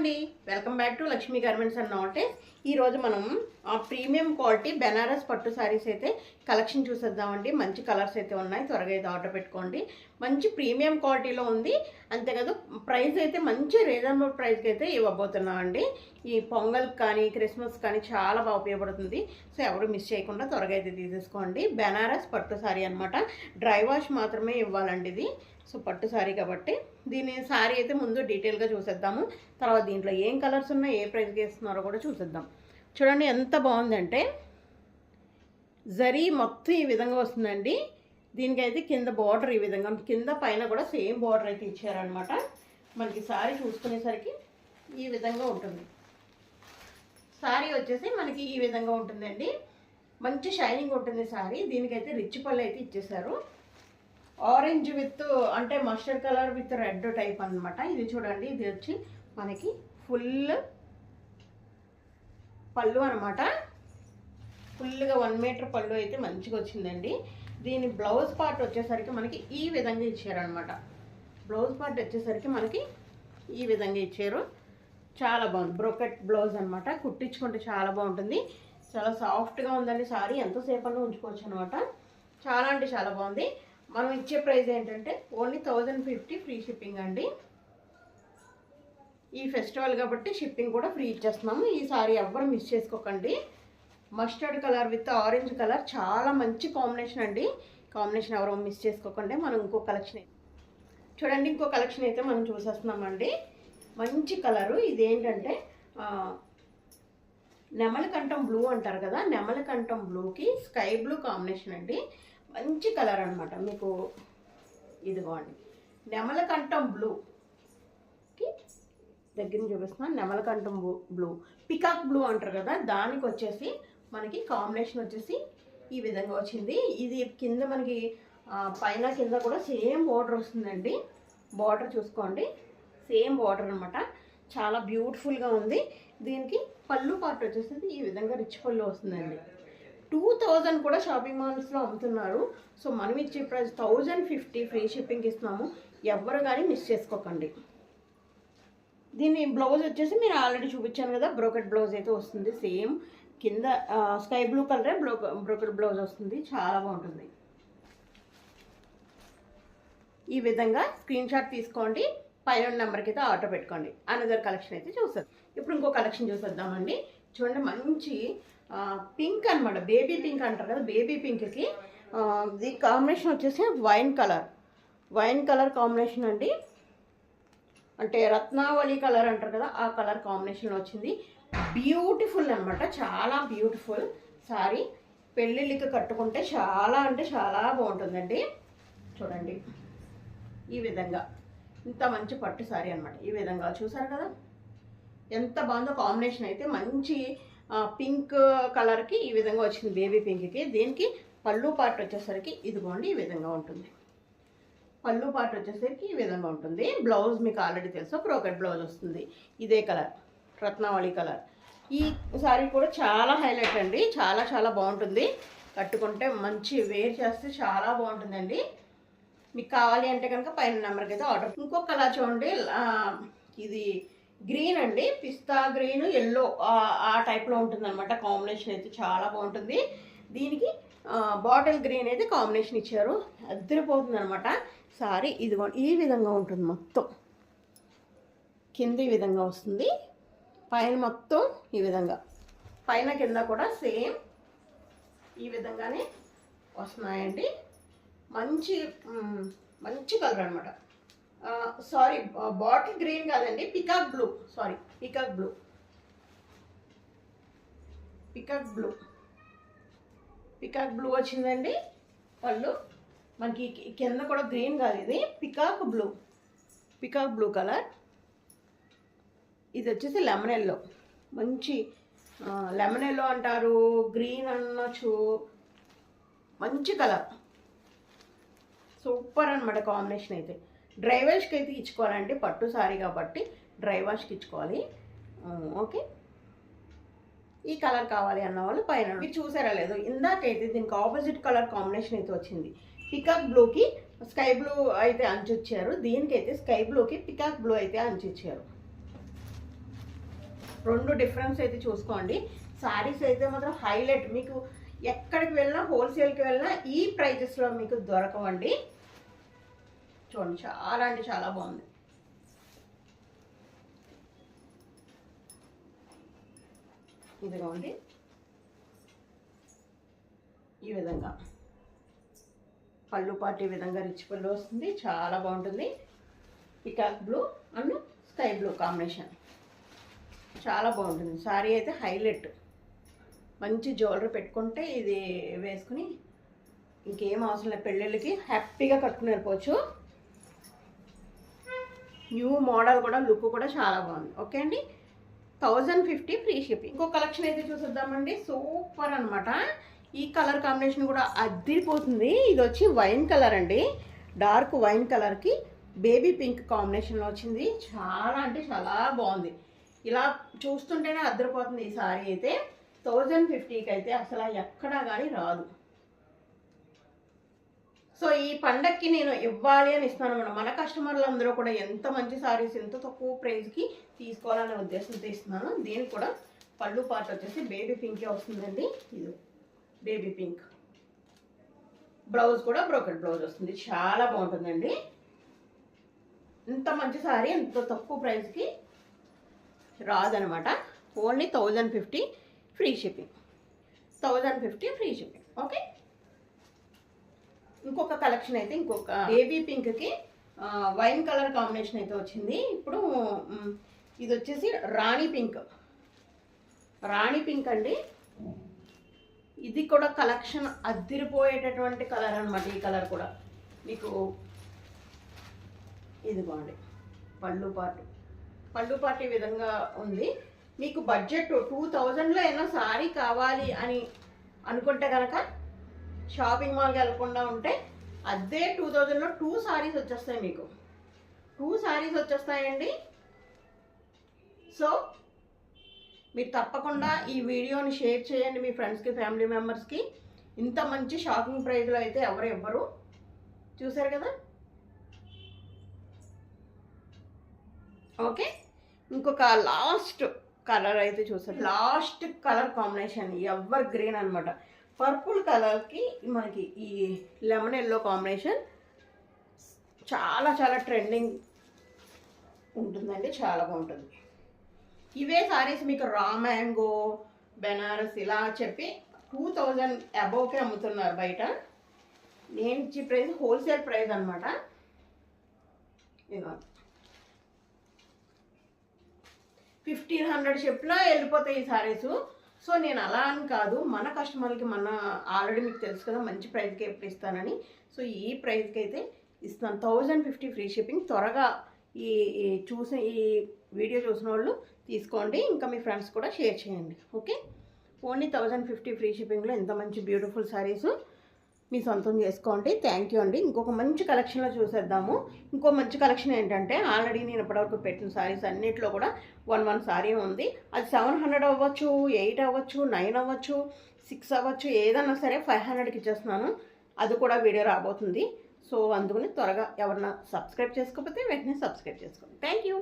అండి. Welcome back to Lakshmi garments అన్న నాటెస్ ఈరోజు మనం ఆ ప్రీమియం క్వాలిటీ బెనారస్ పట్టు శారీస్ అయితే కలెక్షన్ చూసేద్దామండి. మంచి కలర్స్ అయితే ఉన్నాయి. త్వరగా అయితే ఆర్డర్ పెట్టుకోండి. మంచి ప్రీమియం క్వాలిటీలో ఉంది. అంతేకాదు ప్రైస్ అయితే మంచి రీజనబుల్ ప్రైస్కి అయితే ఇవ్వబోతున్నామండి. ఈ పొంగల్ కానీ క్రిస్మస్ కానీ చాలా బాగా ఉపయోగపడుతుంది. సో ఎవరు మిస్ చేయకుండా త్వరగా అయితే తీసేసుకోండి. బెనారస్ పట్టు శారీ అనమాట డ్రై వాష్ మాత్రమే ఇవ్వాలండి ఇది. సో పట్టు శారీ కాబట్టి. దీని శారీ అయితే ముందు డీటెయిల్గా చూసేద్దాము. తర్వాత దీంట్లో ఏం కలర్స్ ఉన్నాయి ఏ ప్రైస్కి వేస్తున్నారో కూడా చూసేద్దాం. చూడండి ఎంత బాగుందంటే జరీ మొత్తం ఈ విధంగా వస్తుందండి. దీనికైతే కింద బార్డర్ ఈ విధంగా కింద పైన కూడా సేమ్ బార్డర్ అయితే ఇచ్చారనమాట మనకి శారీ చూసుకునేసరికి ఈ విధంగా ఉంటుంది. సారీ వచ్చేసి మనకి ఈ విధంగా ఉంటుందండి. మంచి షైనింగ్ ఉంటుంది సారీ. దీనికైతే రిచ్ పళ్ళు అయితే ఇచ్చేసారు ఆరెంజ్ విత్ అంటే mustard colour with red type అన్నమాట. ఇది చూడండి ఇది వచ్చి మనకి ఫుల్ పళ్ళు అనమాట ఫుల్గా వన్ మీటర్ పళ్ళు అయితే మంచిగా వచ్చిందండి. దీని బ్లౌజ్ పార్ట్ వచ్చేసరికి మనకి ఈ విధంగా ఇచ్చారనమాట బ్లౌజ్ పార్ట్ వచ్చేసరికి మనకి ఈ విధంగా ఇచ్చారు. చాలా బాగుంది. బ్రోకెట్ బ్లౌజ్ అనమాట కుట్టించుకుంటే చాలా బాగుంటుంది. చాలా సాఫ్ట్గా ఉందండి సారీ. ఎంతసేపన్నా ఉంచుకోవచ్చు అనమాట చాలా అంటే చాలా బాగుంది. మనం ఇచ్చే ప్రైస్ ఏంటంటే only thousand fifty free shipping అండి. ఈ ఫెస్టివల్ కాబట్టి షిప్పింగ్ కూడా ఫ్రీ ఇచ్చేస్తున్నాము. ఈ సారీ ఎవ్వరు మిస్ చేసుకోకండి. Mustard colour with orange colour. చాలా మంచి కాంబినేషన్ అండి. కాంబినేషన్ ఎవరో మిస్ చేసుకోకుండా. మనం ఇంకో కలెక్షన్ చూడండి ఇంకో కలెక్షన్ అయితే మనం చూసేస్తున్నామండి. మంచి కలరు. ఇదేంటంటే నెమలకంఠం బ్లూ అంటారు కదా నెమలకంఠం బ్లూకి స్కై బ్లూ కాంబినేషన్ అండి. మంచి కలర్ అనమాట మీకు ఇదిగోండి. నెమలకంఠం బ్లూకి దగ్గర నుంచి చూపిస్తున్నాను నెమలకంఠం బ్లూ. పికాక్ బ్లూ అంటారు కదా దానికి వచ్చేసి మనకి కాంబినేషన్ వచ్చేసి ఈ విధంగా వచ్చింది. ఇది కింద మనకి పైన కింద కూడా సేమ్ బార్డర్ వస్తుందండి. బార్డర్ చూసుకోండి. సేమ్ బార్డర్ అనమాట చాలా బ్యూటిఫుల్గా ఉంది. దీనికి పళ్ళు పార్ట్ వచ్చేసి ఈ విధంగా రిచ్ పళ్ళు వస్తుందండి. టూ థౌజండ్ కూడా షాపింగ్ మాల్స్లో అమ్ముతున్నారు. సో మనం ఇచ్చే price thousand fifty free shipping ఇస్తున్నాము. ఎవరు కానీ మిస్ చేసుకోకండి. దీని బ్లౌజ్ వచ్చేసి మీరు ఆల్రెడీ చూపించాను కదా బ్రోకెట్ బ్లౌజ్ అయితే వస్తుంది. సేమ్ కింద స్కై బ్లూ కలరే బ్రో బ్రోకెట్ బ్లౌజ్ వస్తుంది. చాలా బాగుంటుంది. ఈ విధంగా స్క్రీన్ షాట్ తీసుకోండి. పైన నెంబర్కి అయితే ఆర్డర్ పెట్టుకోండి. అనదర్ కలెక్షన్ అయితే చూస్తారు ఇప్పుడు ఇంకో కలెక్షన్ చూసేద్దామండి. చూడండి మంచి పింక్ అన్నమాట. బేబీ పింక్ అంటారు కదా బేబీ పింక్కి ది కాంబినేషన్ వచ్చేసి wine colour. Wine colour combination అండి. అంటే రత్నావళి కలర్ అంటారు కదా ఆ కలర్ కాంబినేషన్ వచ్చింది. బ్యూటిఫుల్ అన్నమాట చాలా బ్యూటిఫుల్ సారీ పెళ్ళిళ్ళకి కట్టుకుంటే చాలా అంటే చాలా బాగుంటుందండి. చూడండి. ఈ విధంగా. ఇంత మంచి పట్టు సారీ అనమాట ఈ విధంగా చూసారు కదా? ఎంత బాగుందో కాంబినేషన్ అయితే మంచి పింక్ కలర్కి ఈ విధంగా వచ్చింది బేబీ పింక్కి దీనికి పళ్ళు పార్ట్ వచ్చేసరికి ఇదిగోండి ఈ విధంగా ఉంటుంది. పళ్ళు పాటు వచ్చేసరికి ఈ విధంగా ఉంటుంది. బ్లౌజ్ మీకు ఆల్రెడీ తెలుసు. క్రోకెట్ బ్లౌజ్ వస్తుంది. ఇదే కలర్ రత్నావళి కలర్ ఈ సారీ కూడా చాలా హైలైట్ అండి. చాలా చాలా బాగుంటుంది. కట్టుకుంటే మంచి వేర్ చేస్తే చాలా బాగుంటుందండి. మీకు కావాలి అంటే కనుక పైన నెంబర్కి అయితే ఆర్డర్ ఇంకొక కలర్ చూడండి. ఇది గ్రీన్ అండి. పిస్తా గ్రీన్ ఎల్లో ఆ టైప్లో ఉంటుంది అనమాట కాంబినేషన్ అయితే చాలా బాగుంటుంది. దీనికి బాటిల్ గ్రీన్ అయితే కాంబినేషన్ ఇచ్చారు. అద్దరిపోతుంది అనమాట సారీ ఇదిగో ఈ విధంగా ఉంటుంది మొత్తం. కింద ఈ విధంగా వస్తుంది. పైన మొత్తం ఈ విధంగా. పైన కింద కూడా సేమ్ ఈ విధంగానే వస్తున్నాయండి. మంచి మంచి కలర్ అనమాట సారీ బాటిల్ గ్రీన్ కాదండి peacock blue sari peacock blue peacock blue peacock blue వచ్చిందండి. పళ్ళు. మనకి కింద కూడా గ్రీన్ కాదు ఇది. Peacock blue. Peacock blue colour. ఇది వచ్చేసి లెమన్ ఎల్లో. మంచి లెమన్ ఎల్లో అంటారు గ్రీన్ అనొచ్చు. మంచి కలర్. సూపర్ అనమాట కాంబినేషన్ అయితే. డ్రై వాష్కి అయితే ఇచ్చుకోవాలండి. పట్టు సారీ కాబట్టి డ్రై వాష్కి ఇచ్చుకోవాలి. ఓకే. ఈ కలర్ కావాలి అన్న వాళ్ళు పైన మీరు చూసారా లేదు ఇందాకైతే దీనికి ఆపోజిట్ కలర్ కాంబినేషన్ అయితే వచ్చింది. పికాక్ బ్లూకి స్కై బ్లూ అయితే అంచు ఇచ్చారు దీనికైతే స్కై బ్లూకి పికాక్ బ్లూ అయితే అంచుచ్చారు. రెండు డిఫరెన్స్ అయితే చూసుకోండి. శారీస్ అయితే మాత్రం హైలైట్ మీకు ఎక్కడికి వెళ్ళినా హోల్సేల్కి వెళ్ళినా ఈ ప్రైజెస్లో మీకు దొరకవండి. చూడండి చాలా అంటే చాలా బాగుంది. ఇదిగోండి ఈ విధంగా. పళ్ళు పాటు ఈ విధంగా రిచ్ పళ్ళు వస్తుంది. చాలా బాగుంటుంది. Peacock blue and sky blue combination చాలా బాగుంటుంది. సారీ అయితే హైలైట్ మంచి జ్యువెలరీ పెట్టుకుంటే ఇది వేసుకుని ఇంకేం అవసరం లేదు. పెళ్ళిళ్ళకి హ్యాపీగా కట్టుకుని వెళ్ళిపోవచ్చు. న్యూ మోడల్ కూడా లుక్ కూడా చాలా బాగుంది. ఓకే అండి? Thousand fifty free shipping. ఇంకో కలెక్షన్ అయితే చూసేద్దామండి. సూపర్ అనమాట ఈ కలర్ కాంబినేషన్ కూడా అద్దిరిపోతుంది ఇది వచ్చి వైన్ కలర్ అండి. డార్క్ వైన్ కలర్కి బేబీ పింక్ కాంబినేషన్లో వచ్చింది. చాలా అంటే చాలా బాగుంది. ఇలా చూస్తుంటేనే అద్దరిపోతుంది ఈ సారీ అయితే. థౌజండ్ ఫిఫ్టీకి అయితే అసలు ఎక్కడా కానీ రాదు. సో ఈ పండక్కి నేను ఇవ్వాలి అని ఇస్తాను అనమాట మన కస్టమర్లు అందరూ కూడా ఎంత మంచి సారీస్ ఎంత తక్కువ ప్రైస్కి తీసుకోవాలనే ఉద్దేశంతో ఇస్తున్నాను. దీనికి కూడా పళ్ళు పార్ట్ వచ్చేసి బేబీ పింకే వస్తుందండి. ఇది బేబీ పింక్ బ్లౌజ్ కూడా బ్రోకెట్ బ్లౌజ్ వస్తుంది. చాలా బాగుంటుందండి. ఇంత మంచి సారీ ఎంత తక్కువ ప్రైస్కి రాదనమాట only thousand fifty free shipping thousand fifty free shipping okay ఇంకొక కలెక్షన్ అయితే ఇంకొక బేబీ పింక్కి వైన్ కలర్ కాంబినేషన్ అయితే వచ్చింది. ఇప్పుడు ఇది వచ్చేసి రాణి పింక్. రాణి పింక్ అండి. ఇది కూడా కలెక్షన్ అద్దిరిపోయేటటువంటి కలర్ అనమాట ఈ కలర్ కూడా. మీకు ఇదిగోండి పళ్ళు పాటు. పళ్ళు ఈ విధంగా ఉంది. మీకు బడ్జెట్ టూ థౌజండ్లో ఏమైనా సారీ కావాలి అని అనుకుంటే కనుక షాపింగ్ మాల్కి వెళ్ళకుండా ఉంటే అదే టూ థౌజండ్లో టూ సారీస్ వచ్చేస్తాయి మీకు. టూ సారీస్ వచ్చేస్తాయండి. సో మీరు తప్పకుండా ఈ వీడియోని షేర్ చేయండి మీ ఫ్రెండ్స్కి ఫ్యామిలీ మెంబర్స్కి. ఇంత మంచి షాపింగ్ ప్రైజ్లో అయితే ఎవరు ఇవ్వరు. చూసారు కదా? ఓకే? ఇంకొక లాస్ట్ కలర్ అయితే చూసారు. Last colour combination. Ever green అనమాట పర్పుల్ కలర్కి మనకి ఈ లెమన్ ఎల్లో కాంబినేషన్ చాలా చాలా ట్రెండింగ్ ఉంటుందండి చాలా బాగుంటుంది. ఇవే సారీస్ మీకు రా మ్యాంగో బెనారస్ ఇలా చెప్పి టూ థౌజండ్ అబోవ్కే అమ్ముతున్నారు బయట. నేను ఇచ్చే ప్రైస్ హోల్సేల్ ప్రైస్ అనమాట ఫిఫ్టీన్ హండ్రెడ్ చెప్పినా వెళ్ళిపోతాయి ఈ సారీసు. సో నేను అలా అని కాదు. మన కస్టమర్లకి మన ఆల్రెడీ మీకు తెలుసు కదా మంచి ప్రైస్కి ఎప్పుడు ఇస్తానని. సో ఈ ప్రైస్కి అయితే ఇస్తాను. Thousand fifty free shipping. త్వరగా ఈ చూసిన ఈ వీడియో చూసిన వాళ్ళు తీసుకోండి. ఇంకా మీ ఫ్రెండ్స్ కూడా షేర్ చేయండి. Okay? Only thousand fifty free షిప్పింగ్లో ఎంత మంచి బ్యూటిఫుల్ సారీస్. మీ సొంతం చేసుకోండి. థ్యాంక్ యూ అండి. ఇంకొక మంచి కలెక్షన్లో చూసేద్దాము. ఇంకో మంచి కలెక్షన్ ఏంటంటే ఆల్రెడీ నేను ఇప్పటివరకు పెట్టిన శారీస్ అన్నిట్లో కూడా వన్ వన్ సారీ ఉంది. అది సెవెన్ హండ్రెడ్ అవ్వచ్చు ఎయిట్ అవ్వచ్చు నైన్ అవ్వచ్చు సిక్స్ అవ్వచ్చు ఏదన్నా సరే ఫైవ్ హండ్రెడ్కి ఇచ్చేస్తున్నాను. అది కూడా వీడియో రాబోతుంది. సో అందుకని త్వరగా ఎవరన్నా సబ్స్క్రైబ్ చేసుకోకపోతే వెంటనే సబ్స్క్రైబ్ చేసుకోండి. Thank you